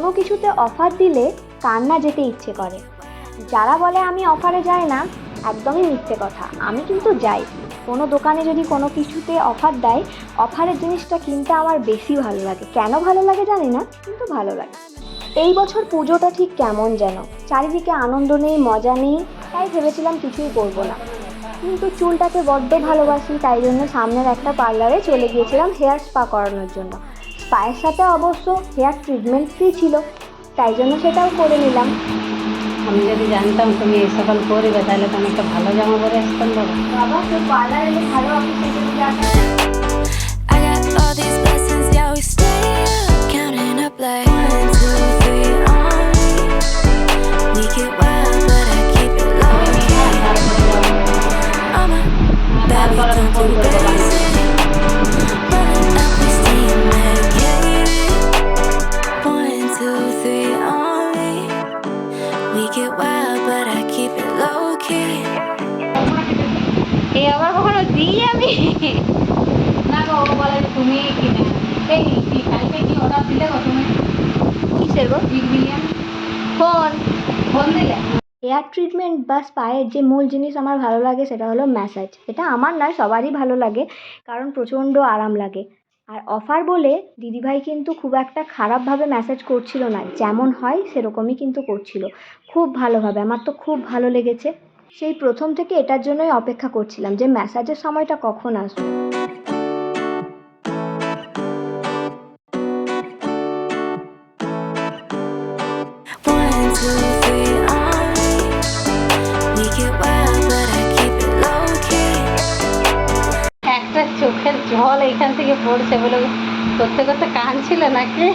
কিছুতে অফার দিলে কান্না যেতে ইচ্ছে করে। যারা বলে আমি অফারে যাই না, একদমই মিথ্যে কথা। আমি কিন্তু যাই। কোনো দোকানে যদি কোনো কিছুতে অফার দেয় অফারের জিনিসটা কিনতে আমার বেশি ভালো লাগে। কেন ভালো লাগে জানি না, কিন্তু ভালো লাগে। এই বছর পুজোটা ঠিক কেমন যেন? চারিদিকে আনন্দ নেই, মজা নেই, তাই ভেবেছিলাম কিছুই করব না। কিন্তু চুলটাকে বড্ড ভালোবাসি, তাই জন্য সামনের একটা পার্লারে চলে গিয়েছিলাম হেয়ার স্পা করানোর জন্য। স্পায়ের সাথে অবশ্য হেয়ার ট্রিটমেন্ট ফ্রি ছিল তাই জন্য সেটাও করে নিলাম। আমি যদি জানতাম তুমি এই সকল করবে তাহলে তো আমি একটা ভালো জামা পরে আসতাম বাবা। তো পার্লার এলে ভালো এই আবার কখনো দিই আমি? না গো বলে তুমি কিনে। এই কালকে কি অর্ডার দিলে গো তুমি কিসের গো? Big billion. ফোন। ফোন দিলে? হেয়ার ট্রিটমেন্ট বা স্পায়ের যে মূল জিনিস আমার ভালো লাগে সেটা হলো ম্যাসাজ। এটা আমার নয় সবারই ভালো লাগে কারণ প্রচণ্ড আরাম লাগে। আর অফার বলে দিদিভাই কিন্তু খুব একটা খারাপভাবে ম্যাসাজ করছিল না। যেমন হয় সেরকমই কিন্তু করছিল। খুব ভালোভাবে আমার তো খুব ভালো লেগেছে। সেই প্রথম থেকে এটার জন্যই অপেক্ষা করছিলাম যে ম্যাসাজের সময়টা কখন আসবে. একটা চোখের জল এইখান থেকে পড়ছে বলে করতে করতে কাঁদছিল নাকি?